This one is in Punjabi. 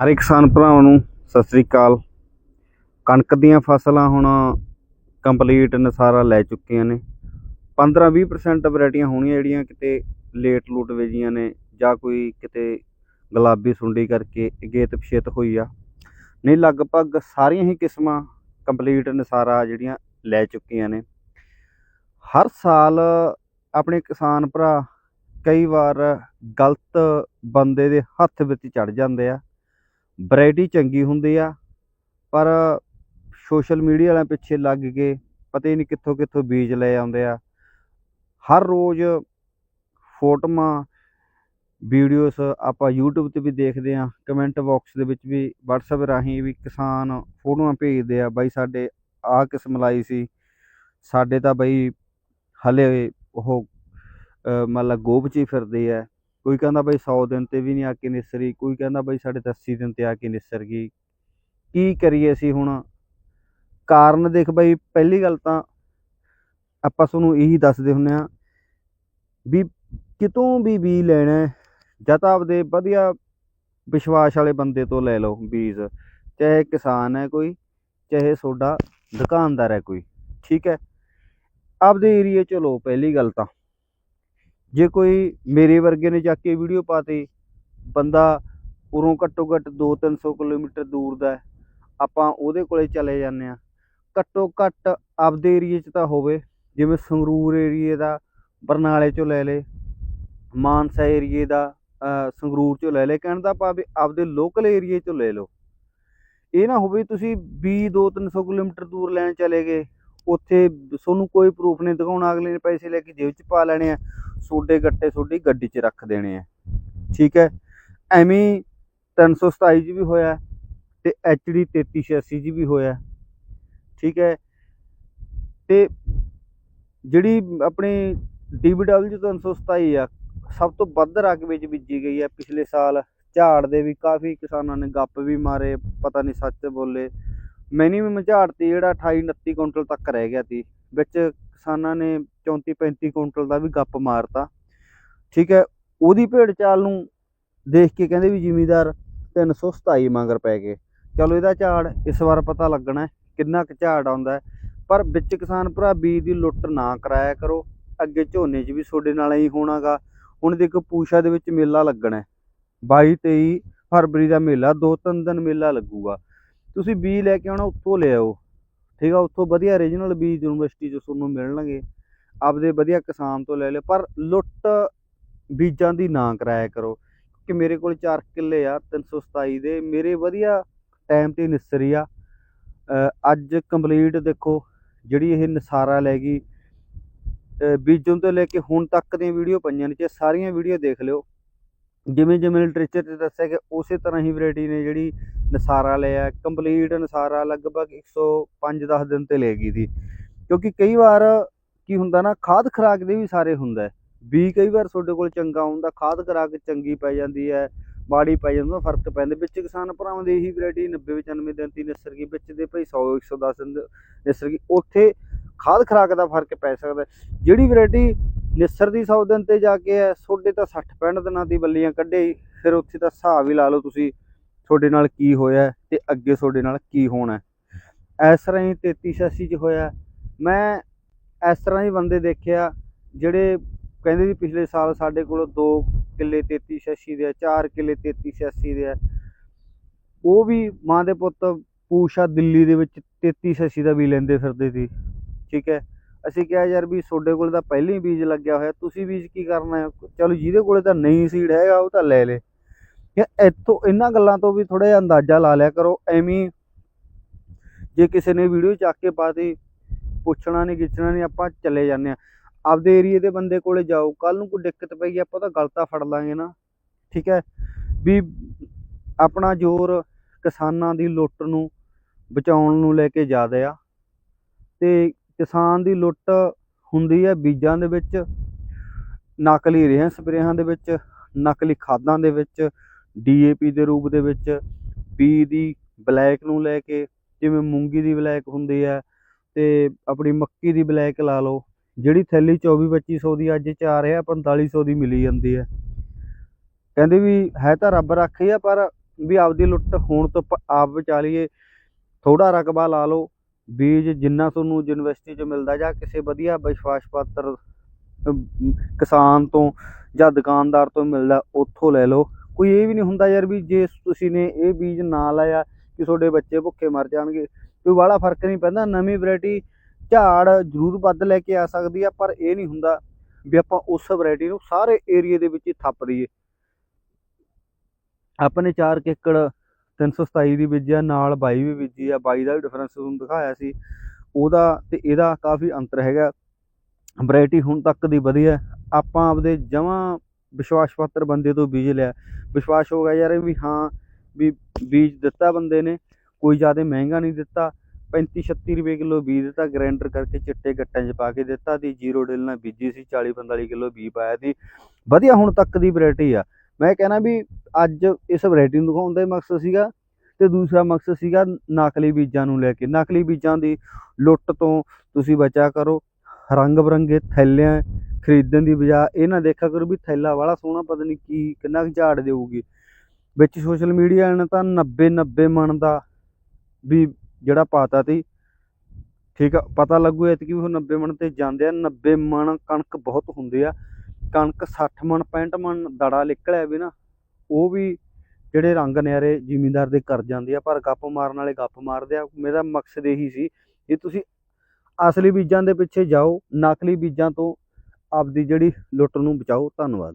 ਹਰੇ ਕਿਸਾਨ ਭਰਾਵਾਂ ਨੂੰ ਸਤਿ ਸ੍ਰੀ ਅਕਾਲ। ਕਣਕ ਦੀਆਂ ਫਸਲਾਂ ਹੁਣ ਕੰਪਲੀਟ ਨਸਾਰਾ ਲੈ ਚੁੱਕੀਆਂ ਨੇ। 15-20% ਵੈਰਾਈਟੀਆਂ ਹੋਣੀਆਂ ਜਿਹੜੀਆਂ ਕਿਤੇ ਲੇਟ ਲੂਟ ਵੇਜੀਆਂ ਨੇ ਜਾਂ ਕੋਈ ਕਿਤੇ ਗੁਲਾਬੀ ਸੁੰਡੀ ਕਰਕੇ ਗੇਤ ਪਛੇਤ ਹੋਈ ਆ। ਨਹੀਂ, ਲਗਭਗ ਸਾਰੀਆਂ ਹੀ ਕਿਸਮਾਂ ਕੰਪਲੀਟ ਨਸਾਰਾ ਜਿਹੜੀਆਂ ਲੈ ਚੁੱਕੀਆਂ ਨੇ। ਹਰ ਸਾਲ ਆਪਣੇ ਕਿਸਾਨ ਭਰਾ ਕਈ ਵਾਰ ਗਲਤ ਬੰਦੇ ਦੇ ਹੱਥ ਵਿੱਚ ਚੜ ਜਾਂਦੇ ਆ। ਵੈਰਾਈਟੀ ਚੰਗੀ ਹੁੰਦੀ ਆ, ਪਰ ਸੋਸ਼ਲ ਮੀਡੀਆ ਵਾਲਿਆਂ ਪਿੱਛੇ ਲੱਗ ਕੇ ਪਤਾ ਹੀ ਨਹੀਂ ਕਿੱਥੋਂ ਕਿੱਥੋਂ ਬੀਜ ਲੈ ਆਉਂਦੇ ਆ। ਹਰ ਰੋਜ਼ ਫੋਟੋਆਂ ਵੀਡੀਓਸ ਆਪਾਂ YouTube ਤੇ ਵੀ ਦੇਖਦੇ ਆ ਕਮੈਂਟ ਬਾਕਸ ਦੇ ਵਿੱਚ ਵੀ WhatsApp ਰਾਹੀਂ ਵੀ ਕਿਸਾਨ ਫੋਟੋਆਂ ਭੇਜਦੇ ਆ, ਬਾਈ ਸਾਡੇ ਆਹ ਕਿਸਮ ਲਾਈ ਸੀ, ਸਾਡੇ ਤਾਂ ਬਈ ਹਲੇ ਉਹ ਮਤਲਬ ਗੋਭ 'ਚ ਹੀ ਫਿਰਦੇ ਆ। ਕੋਈ ਕਹਿੰਦਾ ਬਈ 100 ਦਿਨ ਤੇ ਵੀ ਨਹੀਂ ਆ ਕੇ ਨਿਸਰੀ, ਕੋਈ ਕਹਿੰਦਾ ਬਈ ਸਾਡੇ ਤਾਂ 80 ਦਿਨ ਤੇ ਆ ਕੇ ਨਿਸਰ ਗਈ। ਕੀ ਕਰੀਏ ਅਸੀਂ ਹੁਣ? ਕਾਰਨ ਦੇਖ ਬਈ, ਪਹਿਲੀ ਗੱਲ ਤਾਂ ਆਪਾਂ ਤੁਹਾਨੂੰ ਇਹੀ ਦੱਸਦੇ ਹੁੰਨੇ ਆ ਵੀ ਕਿਤੋਂ ਵੀ ਬੀ ਲੈਣਾ ਜਾਂ ਤਾਂ ਆਪਦੇ ਵਧੀਆ ਵਿਸ਼ਵਾਸ ਵਾਲੇ ਬੰਦੇ ਤੋਂ ਲੈ ਲਓ ਬੀਜ, ਚਾਹੇ ਕਿਸਾਨ ਹੈ ਕੋਈ, ਚਾਹੇ ਤੁਹਾਡਾ ਦੁਕਾਨਦਾਰ ਹੈ ਕੋਈ, ਠੀਕ ਹੈ? ਆਪਦੇ ਏਰੀਏ ਚ ਲਓ ਪਹਿਲੀ ਗੱਲ ਤਾਂ। ਜੇ ਕੋਈ ਮੇਰੇ ਵਰਗੇ ਨੇ ਚੱਕ ਕੇ ਵੀਡੀਓ ਪਾਤੀ, ਬੰਦਾ ਉਰੋਂ ਘੱਟੋ ਘੱਟ 2-300 ਕਿਲੋਮੀਟਰ ਦੂਰ ਦਾ ਆਪਾਂ ਉਹਦੇ ਕੋਲੇ ਚਲੇ ਜਾਂਦੇ ਆ ਘੱਟੋ ਘੱਟ ਆਪਦੇ ਏਰੀਏ 'ਚ ਤਾਂ ਹੋਵੇ, ਜਿਵੇਂ ਸੰਗਰੂਰ ਏਰੀਏ ਦਾ ਬਰਨਾਲੇ 'ਚੋਂ ਲੈ ਲੇ ਮਾਨਸਾ ਏਰੀਏ ਦਾ ਸੰਗਰੂਰ 'ਚੋਂ ਲੈ ਲੇ ਕਹਿਣ ਦਾ ਭਾਵੇਂ ਆਪਦੇ ਲੋਕਲ ਏਰੀਏ 'ਚੋਂ ਲੈ ਲਓ। ਇਹ ਨਾ ਹੋਵੇ ਤੁਸੀਂ 20 2-300 ਕਿਲੋਮੀਟਰ ਦੂਰ ਲੈਣ ਚਲੇ ਗਏ ਉੱਥੇ ਤੁਹਾਨੂੰ ਕੋਈ ਪ੍ਰੂਫ ਨਹੀਂ ਦਿਖਾਉਣਾ, ਅਗਲੇ ਨੇ ਪੈਸੇ ਲੈ ਕੇ ਜੇਬ 'ਚ ਪਾ ਲੈਣੇ ਆ, ਸੋਡੇ ਗੱਟੇ ਤੁਹਾਡੀ ਗੱਡੀ 'ਚ ਰੱਖ ਦੇਣੇ ਆ। ਠੀਕ ਹੈ? ਐਵੇਂ ਹੀ 327 'ਚ ਵੀ ਹੋਇਆ ਤੇ HD 3386 'ਚ ਵੀ ਹੋਇਆ। ਠੀਕ ਹੈ? ਤੇ ਜਿਹੜੀ ਆਪਣੀ DBW 327 ਆ, ਸਭ ਤੋਂ ਵੱਧ ਰਕਬੇ ਵਿੱਚ ਬੀਜੀ ਗਈ ਹੈ ਪਿਛਲੇ ਸਾਲ। ਝਾੜ ਦੇ ਵੀ ਕਾਫੀ ਕਿਸਾਨਾਂ ਨੇ ਗੱਪ ਵੀ ਮਾਰੇ, ਪਤਾ ਨਹੀਂ ਸੱਚ ਬੋਲੇ। ਮਿਨੀਮਮ ਝਾੜ 'ਤੇ ਜਿਹੜਾ 28 29 ਕੁਇੰਟਲ ਤੱਕ ਰਹਿ ਗਿਆ ਸੀ। ਵਿੱਚ ਕਿਸਾਨਾਂ ਨੇ 34 35 ਕੁਇੰਟਲ ਦਾ ਵੀ ਗੱਪ ਮਾਰਤਾ। ਠੀਕ ਹੈ, ਉਹਦੀ ਭੇਡ ਚਾਲ ਨੂੰ ਦੇਖ ਕੇ ਕਹਿੰਦੇ ਵੀ ਜ਼ਿਮੀਦਾਰ 327 ਮੰਗਰ ਪੈ ਗਏ। ਚਲੋ ਇਹਦਾ ਝਾੜ ਇਸ ਵਾਰ ਪਤਾ ਲੱਗਣਾ ਕਿੰਨਾ ਕੁ ਝਾੜ ਆਉਂਦਾ ਪਰ ਵਿੱਚ ਕਿਸਾਨ ਭਰਾ, ਬੀਜ ਦੀ ਲੁੱਟ ਨਾ ਕਰਾਇਆ ਕਰੋ। ਅੱਗੇ ਝੋਨੇ 'ਚ ਵੀ ਤੁਹਾਡੇ ਨਾਲ ਹੀ ਹੋਣਾਗਾ। ਹੁਣ ਦੇਖੋ ਪੂਸ਼ਾ ਦੇ ਵਿੱਚ ਮੇਲਾ ਲੱਗਣਾ ਹੈ। 22 23 ਫਰਵਰੀ ਦਾ ਮੇਲਾ, ਦੋ ਤਿੰਨ ਦਿਨ ਮੇਲਾ ਲੱਗੂਗਾ। ਤੁਸੀਂ ਬੀਜ ਲੈ ਕੇ ਆਉਣਾ ਉੱਥੋਂ ਲੈ ਆਓ। ਠੀਕ ਆ ਉੱਥੋਂ ਵਧੀਆ ਰੀਜਨਲ ਬੀਜ ਯੂਨੀਵਰਸਿਟੀ 'ਚੋਂ ਤੁਹਾਨੂੰ ਮਿਲਣਗੇ। ਆਪਦੇ ਵਧੀਆ ਕਿਸਾਨ ਤੋਂ ਲੈ ਲਿਓ ਪਰ ਲੁੱਟ ਬੀਜਾਂ ਦੀ ਨਾ ਕਰਾਇਆ ਕਰੋ। ਕਿ ਮੇਰੇ ਕੋਲ 4 ਕਿੱਲੇ ਆ 327 ਦੇ। ਮੇਰੇ ਵਧੀਆ ਟਾਈਮ ਤੇ ਨਿਸਰੀ ਆ। ਅੱਜ ਕੰਪਲੀਟ ਦੇਖੋ ਜਿਹੜੀ ਇਹ ਨਸਾਰਾ ਲੈ ਗਈ ਅ, ਬੀਜਣ ਤੋਂ ਲੈ ਕੇ ਹੁਣ ਤੱਕ ਦੀਆਂ ਵੀਡੀਓ ਪਈਆਂ ਨੇ ਜੇ ਸਾਰੀਆਂ ਵੀਡੀਓ ਦੇਖ ਲਿਓ। ਜਿਵੇਂ ਜਿਵੇਂ ਲਿਟਰੇਚਰ ਤੇ ਦੱਸਿਆ ਕਿ ਉਸੇ ਤਰ੍ਹਾਂ ਹੀ ਵੈਰਾਈਟੀ ਨੇ ਜਿਹੜੀ ਨਸਾਰਾ ਲਿਆ ਕੰਪਲੀਟ ਨਸਾਰਾ ਲਗਭਗ 105-10 ਦਿਨ ਤੇ ਲੈ ਗਈ ਸੀ। ਕਿਉਂਕਿ ਕਈ ਵਾਰ ਕੀ ਹੁੰਦਾ ਨਾ, ਖਾਦ ਖਰਾਕ ਦੇ ਵੀ ਸਾਰੇ ਹੁੰਦਾ ਵੀ ਕਈ ਵਾਰ ਤੁਹਾਡੇ ਕੋਲ ਚੰਗਾ ਹੁੰਦਾ ਖਾਦ ਖਰਾਕ ਚੰਗੀ ਪੈ ਜਾਂਦੀ ਹੈ, ਮਾੜੀ ਪੈ ਜਾਂਦਾ ਫ਼ਰਕ ਪੈਂਦਾ। ਵਿੱਚ ਕਿਸਾਨ ਭਰਾਵਾਂ ਦੀ ਇਹੀ ਵੈਰਾਈਟੀ 90 95 ਦਿਨ ਦੀ ਨਿਸਰ ਗਈ, ਵਿੱਚ ਦੇ ਭਾਈ 100 110 ਦਿਨ ਨਿਸਰ ਗਈ। ਉੱਥੇ ਖਾਦ ਖਰਾਕ ਦਾ ਫ਼ਰਕ ਪੈ ਸਕਦਾ ਜਿਹੜੀ ਵੈਰਾਈਟੀ ਨਿਸਰ ਦੀ 100 ਦਿਨ ਤੇ ਜਾ ਕੇ ਹੈ, ਤੁਹਾਡੇ ਤਾਂ 60 65 ਦਿਨਾਂ ਦੀ ਬੱਲੀਆਂ ਕੱਢੇ, ਫਿਰ ਉੱਥੇ ਤਾਂ ਹਿਸਾਬ ਹੀ ਲਾ ਲਓ ਤੁਸੀਂ। ਤੁਹਾਡੇ ਨਾਲ ਕੀ ਹੋਇਆ ਹੈ ਤੇ ਅੱਗੇ ਤੁਹਾਡੇ ਨਾਲ ਕੀ ਹੋਣਾ ਇਸ ਤਰ੍ਹਾਂ ਹੀ 33 86 ਚ ਹੋਇਆ। ਮੈਂ ਇਸ ਤਰ੍ਹਾਂ ਹੀ ਬੰਦੇ ਦੇਖਿਆ ਜਿਹੜੇ ਕਹਿੰਦੇ ਵੀ ਪਿਛਲੇ ਸਾਲ ਸਾਡੇ ਕੋਲ 2 ਕਿੱਲੇ 33 86 ਦੇ ਆ 4 ਕਿੱਲੇ 33 86 ਦੇ ਆ। ਉਹ ਵੀ ਮਾਂ ਦੇ ਪੁੱਤ ਪੂਸ਼ਾ ਦਿੱਲੀ ਦੇ ਵਿੱਚ 33 86 ਦਾ ਵੀ ਲੈਂਦੇ ਫਿਰਦੇ ਸੀ। ਠੀਕ ਹੈ। ਅਸੀਂ ਕਿਹਾ ਯਾਰ ਵੀ ਤੁਹਾਡੇ ਕੋਲ ਤਾਂ ਪਹਿਲਾਂ ਹੀ ਬੀਜ ਲੱਗਿਆ ਹੋਇਆ, ਤੁਸੀਂ ਬੀਜ ਕੀ ਕਰਨਾ ਹੈ? ਚਲੋ ਜਿਹਦੇ ਕੋਲੇ ਤਾਂ ਨਹੀਂ ਸੀਡ ਹੈਗਾ, ਉਹ ਤਾਂ ਲੈ ਲੇ। ਯਾਰ, ਇੱਥੋਂ ਇਹਨਾਂ ਗੱਲਾਂ ਤੋਂ ਵੀ ਥੋੜਾ ਜਿਹਾ ਅੰਦਾਜ਼ਾ ਲਾ ਲਿਆ ਕਰੋ, ਐਵੇਂ ਜੇ ਕਿਸੇ ਨੇ ਵੀਡੀਓ ਚੱਕ ਕੇ ਪਾਤੀ ਪੁੱਛਣਾ ਨਹੀਂ ਗਿੱਛਣਾ ਨਹੀਂ ਆਪਾਂ ਚਲੇ ਜਾਂਦੇ ਆ ਆਪਦੇ ਏਰੀਏ ਦੇ ਬੰਦੇ ਕੋਲੇ ਜਾਓ ਕੱਲ ਨੂੰ ਕੋਈ ਦਿੱਕਤ ਪਈ, ਆਪਾਂ ਤਾਂ ਗਲਤਾ ਫੜ ਲਾਂਗੇ ਨਾ, ਠੀਕ ਹੈ? ਵੀ ਆਪਣਾ ਜ਼ੋਰ ਕਿਸਾਨਾਂ ਦੀ ਲੁੱਟ ਨੂੰ ਬਚਾਉਣ ਨੂੰ ਲੈ ਕੇ ਜ਼ਿਆਦਾ ਆ, ਤੇ ਕਿਸਾਨ ਦੀ ਲੁੱਟ ਹੁੰਦੀ ਹੈ ਬੀਜਾਂ ਦੇ ਵਿੱਚ, ਨਕਲੀ ਰੇਹਾਂ, ਸਪਰੇਹਾਂ ਦੇ ਵਿੱਚ, ਨਕਲੀ ਖਾਦਾਂ ਦੇ ਵਿੱਚ ਡੀਏਪੀ ਦੇ ਰੂਪ ਦੇ ਵਿੱਚ ਬੀ ਦੀ ਬਲੈਕ ਨੂੰ ਲੈ ਕੇ ਜਿਵੇਂ ਮੂੰਗੀ ਦੀ ਬਲੈਕ ਹੁੰਦੀ ਹੈ ਤੇ ਆਪਣੀ ਮੱਕੀ ਦੀ ਬਲੈਕ ਲਾ ਲਓ, ਜਿਹੜੀ ਥੈਲੀ 24 2500 ਦੀ ਅੱਜ 4 ਆ 4500 ਦੀ ਮਿਲੀ ਜਾਂਦੀ ਹੈ। ਕਹਿੰਦੇ ਵੀ ਹੈ ਤਾਂ ਰੱਬ ਰੱਖੇ ਆ, ਪਰ ਵੀ ਆਪਦੀ ਲੁੱਟ ਹੋਣ ਤੋਂ ਪ- ਆਪ ਬਚਾ ਲਈਏ। ਥੋੜਾ ਰਕਬਾ ਲਾ ਲਓ, ਬੀਜ ਜਿੰਨਾ ਤੁਹਾਨੂੰ ਯੂਨੀਵਰਸਿਟੀ 'ਚ ਮਿਲਦਾ ਜਾਂ ਕਿਸੇ ਵਧੀਆ ਵਿਸ਼ਵਾਸ ਪਾਤਰ ਕਿਸਾਨ ਤੋਂ ਜਾਂ ਦੁਕਾਨਦਾਰ ਤੋਂ ਮਿਲਦਾ, ਉੱਥੋਂ ਲੈ ਲਓ। ਕੋਈ ਇਹ ਵੀ ਨਹੀਂ ਹੁੰਦਾ ਯਾਰ ਵੀ ਜੇ ਤੁਸੀਂ ਨੇ ਇਹ ਬੀਜ ਨਾ ਲਾਇਆ ਕਿ ਤੁਹਾਡੇ ਬੱਚੇ ਭੁੱਖੇ ਮਰ ਜਾਣਗੇ, ਕੋਈ ਵਾਲਾ ਫ਼ਰਕ ਨਹੀਂ ਪੈਂਦਾ, ਨਵੀਂ ਵੈਰਾਈਟੀ ਝਾੜ ਜ਼ਰੂਰ ਵੱਧ ਲੈ ਕੇ ਆ ਸਕਦੀ ਆ, ਪਰ ਇਹ ਨਹੀਂ ਹੁੰਦਾ ਵੀ ਆਪਾਂ ਉਸ ਵੈਰਾਈਟੀ ਨੂੰ ਸਾਰੇ ਏਰੀਏ ਦੇ ਵਿੱਚ ਹੀ ਥੱਪ ਦਈਏ। ਆਪਣੇ 4 ਏਕੜ 327 ਦੀ ਬੀਜਿਆ ਨਾਲ 22 ਵੀ ਬੀਜੀ ਆ 22 ਦਾ ਵੀ ਡਿਫਰੈਂਸ ਤੁਹਾਨੂੰ ਦਿਖਾਇਆ ਸੀ। ਉਹਦਾ ਤੇ ਇਹਦਾ ਕਾਫੀ ਅੰਤਰ ਹੈਗਾ। ਵੈਰਾਈਟੀ ਹੁਣ ਤੱਕ ਦੀ ਵਧੀਆ, ਆਪਾਂ ਆਪਦੇ ਜਮਾਂ ਵਿਸ਼ਵਾਸ ਪਾਤਰ ਬੰਦੇ ਤੋਂ ਬੀਜ ਲਿਆ। ਵਿਸ਼ਵਾਸ ਹੋ ਗਿਆ ਯਾਰ ਵੀ ਹਾਂ ਵੀ ਬੀਜ ਦਿੱਤਾ ਬੰਦੇ ਨੇ, ਕੋਈ ਜ਼ਿਆਦਾ ਮਹਿੰਗਾ ਨਹੀਂ ਦਿੱਤਾ। 35 36 ਰੁਪਏ ਕਿਲੋ ਬੀਜ ਦਿੱਤਾ, ਗ੍ਰੈਂਡਰ ਕਰਕੇ ਚਿੱਟੇ ਗੱਟਾਂ 'ਚ ਪਾ ਕੇ ਦਿੱਤਾ ਤੇ ਜੀਰੋ ਡਿਲ ਨਾਲ ਬੀਜੀ ਸੀ 40 45 ਕਿਲੋ ਬੀ ਪਾਇਆ ਸੀ ਵਧੀਆ ਹੁਣ ਤੱਕ ਦੀ ਵੈਰਾਈਟੀ ਆ। ਮੈਂ ਕਹਿਣਾ ਵੀ ਅੱਜ ਇਸ ਵੈਰਾਈਟੀ ਨੂੰ ਦਿਖਾਉਣ ਦਾ ਹੀ ਮਕਸਦ ਸੀਗਾ ਤੇ ਦੂਸਰਾ ਮਕਸਦ ਸੀਗਾ ਨਕਲੀ ਬੀਜਾਂ ਨੂੰ ਲੈ ਕੇ। ਨਕਲੀ ਬੀਜਾਂ ਦੀ ਲੁੱਟ ਤੋਂ ਤੁਸੀਂ ਬਚਿਆ ਕਰੋ। ਰੰਗ ਬਰੰਗੇ ਥੈਲਿਆਂ ਖਰੀਦਣ ਦੀ ਬਜਾ ਇਹ ਨਾ ਦੇਖਿਆ ਕਰੋ ਵੀ ਥੈਲਾ ਵਾਲਾ ਸੋਹਣਾ ਪਤਾ ਨਹੀਂ ਕੀ, ਕਿੰਨਾ ਕੁ ਝਾੜ ਦੇਊਗੀ। ਵਿੱਚ ਸੋਸ਼ਲ ਮੀਡੀਆ ਨੇ ਤਾਂ 90 90 ਮਣ ਦਾ ਵੀ ਜਿਹੜਾ ਪਾਤਾ ਤੀ ਠੀਕ ਆ, ਪਤਾ ਲੱਗੂ ਐਤਕੀ ਵੀ ਉਹ 90 ਮਣ ਤੇ ਜਾਂਦੇ ਆ। 90 ਮਣ ਕਣਕ ਬਹੁਤ ਹੁੰਦੇ ਆ। ਕਣਕ 60 ਮਣ 65 ਮਣ ਦੜਾ ਨਿਕਲਿਆ ਵੀ ਨਾ, ਉਹ ਵੀ ਜਿਹੜੇ ਰੰਗ ਨਿਆਰੇ ਜ਼ਿਮੀਂਦਾਰ ਦੇ ਕਰ ਜਾਂਦੇ ਆ, ਪਰ ਗੱਪ ਮਾਰਨ ਵਾਲੇ ਗੱਪ ਮਾਰਦੇ ਆ। ਮੇਰਾ ਮਕਸਦ ਇਹੀ ਸੀ ਕਿ ਤੁਸੀਂ ਅਸਲੀ ਬੀਜਾਂ ਦੇ ਪਿੱਛੇ ਜਾਓ, ਨਕਲੀ ਬੀਜਾਂ ਤੋਂ ਆਪਦੀ ਜਿਹੜੀ ਲੁੱਟ ਨੂੰ ਬਚਾਓ ਧੰਨਵਾਦ।